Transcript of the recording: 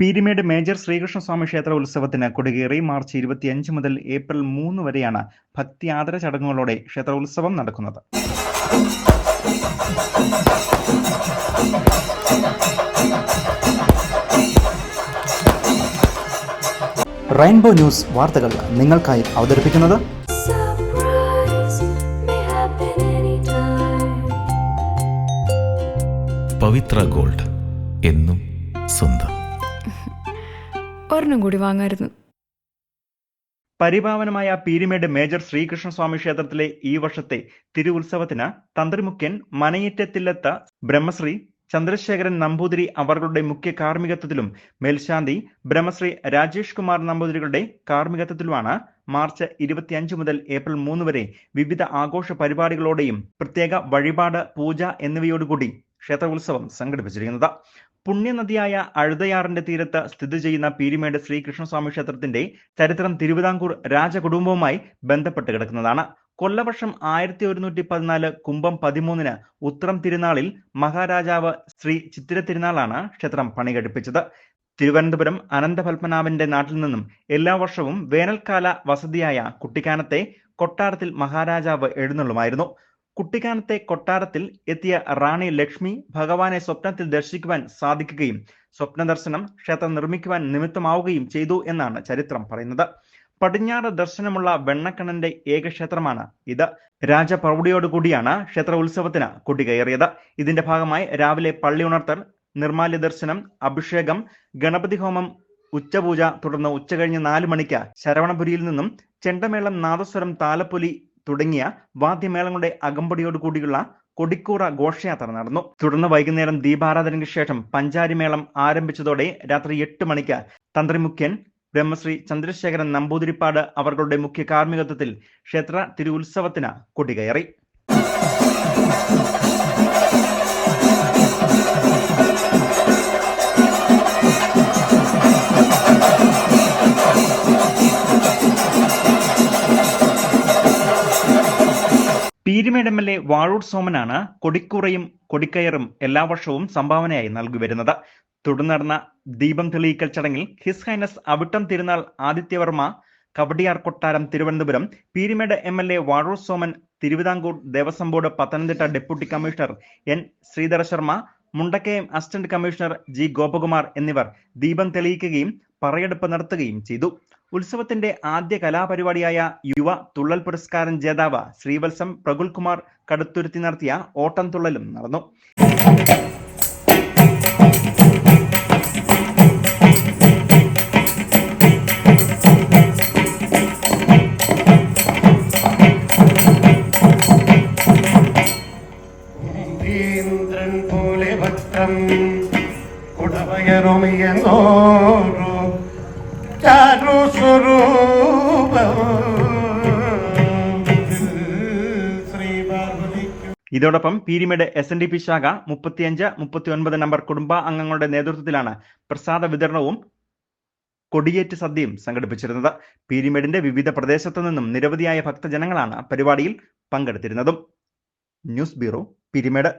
Peermade major Sreekrishnaswamy ക്ഷേത്ര ഉത്സവത്തിന് കൊടികേറി March ഇരുപത്തിയഞ്ച് മുതൽ ഏപ്രിൽ മൂന്ന് വരെയാണ് ഭക്തി ആദര ചടങ്ങുകളോടെ ക്ഷേത്ര ഉത്സവം നടക്കുന്നത് റെയിൻബോ ന്യൂസ് വാർത്തകൾ നിങ്ങൾക്കായി അവതരിപ്പിക്കുന്നത്. പവിത്ര ഗോൾഡ് എന്നും സ്വന്തം ഒരെണ്ണം കൂടി വാങ്ങായിരുന്നു. പരിപാവനമായ പീരിമേട് മേജർ ശ്രീകൃഷ്ണസ്വാമി ക്ഷേത്രത്തിലെ ഈ വർഷത്തെ തിരുവുത്സവത്തിന് തന്ത്രിമുഖ്യൻ മനയേറ്റത്തിലെത്ത ബ്രഹ്മശ്രീ ചന്ദ്രശേഖരൻ നമ്പൂതിരി അവരുടെ മുഖ്യ കാർമ്മികത്വത്തിലും മേൽശാന്തി ബ്രഹ്മശ്രീ രാജേഷ് കുമാർ നമ്പൂതിരികളുടെ കാർമ്മികത്വത്തിലുമാണ് മാർച്ച് ഇരുപത്തിയഞ്ച് മുതൽ ഏപ്രിൽ മൂന്ന് വരെ വിവിധ ആഘോഷ പരിപാടികളോടെയും പ്രത്യേക വഴിപാട് പൂജ എന്നിവയോടുകൂടി ക്ഷേത്ര ഉത്സവം സംഘടിപ്പിച്ചിരിക്കുന്നത്. പുണ്യനദിയായ അഴുതയാറിന്റെ തീരത്ത് സ്ഥിതി ചെയ്യുന്ന പീരിമേട് ശ്രീകൃഷ്ണസ്വാമി ക്ഷേത്രത്തിന്റെ ചരിത്രം തിരുവിതാംകൂർ രാജകുടുംബവുമായി ബന്ധപ്പെട്ട് കിടക്കുന്നതാണ്. കൊല്ലവർഷം ആയിരത്തി ഒരുന്നൂറ്റി പതിനാല് കുംഭം പതിമൂന്നിന് ഉത്രം തിരുനാളിൽ മഹാരാജാവ് ശ്രീ ചിത്തിര തിരുനാളാണ് ക്ഷേത്രം പണികഴിപ്പിച്ചത്. തിരുവനന്തപുരം അനന്തപത്മനാഭന്റെ നാട്ടിൽ നിന്നും എല്ലാ വർഷവും വേനൽക്കാല വസതിയായ കുട്ടിക്കാനത്തെ കൊട്ടാരത്തിൽ മഹാരാജാവ് എഴുന്നള്ളുമായിരുന്നു. കുട്ടിക്കാനത്തെ കൊട്ടാരത്തിൽ എത്തിയ റാണി ലക്ഷ്മി ഭഗവാനെ സ്വപ്നത്തിൽ ദർശിക്കുവാൻ സാധിക്കുകയും സ്വപ്ന ദർശനം ക്ഷേത്രം നിർമ്മിക്കുവാൻ നിമിത്തമാവുകയും ചെയ്തു എന്നാണ് ചരിത്രം പറയുന്നത്. പടിഞ്ഞാറ് ദർശനമുള്ള വെണ്ണക്കണ്ണന്റെ ഏക ക്ഷേത്രമാണ് ഇത്. രാജപ്രൗഢിയോടുകൂടിയാണ് ക്ഷേത്ര ഉത്സവത്തിന് കൊടികയറിയത്. ഇതിന്റെ ഭാഗമായി രാവിലെ പള്ളി ഉണർത്തൽ നിർമാല്യ ദർശനം അഭിഷേകം ഗണപതി ഹോമം ഉച്ചപൂജ തുടർന്ന് ഉച്ചകഴിഞ്ഞ് നാല് മണിക്ക് ശരവണപുരിയിൽ നിന്നും ചെണ്ടമേളം നാദസ്വരം താലപ്പൊലി തുടങ്ങിയ വാദ്യമേളങ്ങളുടെ അകമ്പടിയോടുകൂടിയുള്ള കൊടിക്കൂറ ഘോഷയാത്ര നടന്നു. തുടർന്ന് വൈകുന്നേരം ദീപാരാധനയ്ക്ക് ശേഷം പഞ്ചാരിമേളം ആരംഭിച്ചതോടെ രാത്രി എട്ട് മണിക്ക് തന്ത്രിമുഖ്യൻ ബ്രഹ്മശ്രീ ചന്ദ്രശേഖരൻ നമ്പൂതിരിപ്പാട് അവരുടെ മുഖ്യ കാർമ്മികത്വത്തിൽ ക്ഷേത്ര തിരുവുത്സവത്തിന് കൊടികയറി. Peermade M L A Vazhoor സോമനാണ് കൊടിക്കൂറയും കൊടിക്കയറും എല്ലാ വർഷവും സംഭാവനയായി നൽകി വരുന്നത്. തുടർന്ന് നടന്ന ദീപം തെളിയിക്കൽ ചടങ്ങിൽ ഹിസ് ഹൈനസ് അവിട്ടം തിരുനാൾ ആദിത്യവർമ്മ കവടിയാർ കൊട്ടാരം Thiruvananthapuram Peermade M L A Vazhoor Soman Thiruvithamkoor Devaswom board Pathanamthitta deputy commissioner N Sreedhara Sharma Mundakkayam assistant commissioner G Gopakumar എന്നിവർ ദീപം തെളിയിക്കുകയും പറയെടുപ്പ് നടത്തുകയും ചെയ്തു. ഉത്സവത്തിന്റെ ആദ്യ കലാപരിപാടിയായ യുവ തുള്ളൽ പുരസ്കാരം ജേതാവ് ശ്രീവത്സം പ്രകുൽകുമാർ കടുത്തുരുത്തി നടത്തിയ ഓട്ടം തുള്ളലും നടന്നു. ഭക്തം ഇതോടൊപ്പം Peermade S N D P ശാഖ മുപ്പത്തിയഞ്ച് മുപ്പത്തി ഒൻപത് നമ്പർ കുടുംബ അംഗങ്ങളുടെ നേതൃത്വത്തിലാണ് പ്രസാദ വിതരണവും കൊടിയേറ്റ് സദ്യയും സംഘടിപ്പിച്ചിരുന്നത്. പീരിമേടിന്റെ വിവിധ പ്രദേശത്തു നിന്നും നിരവധിയായ ഭക്തജനങ്ങളാണ് പരിപാടിയിൽ പങ്കെടുത്തിരുന്നതും. News bureau Peermade.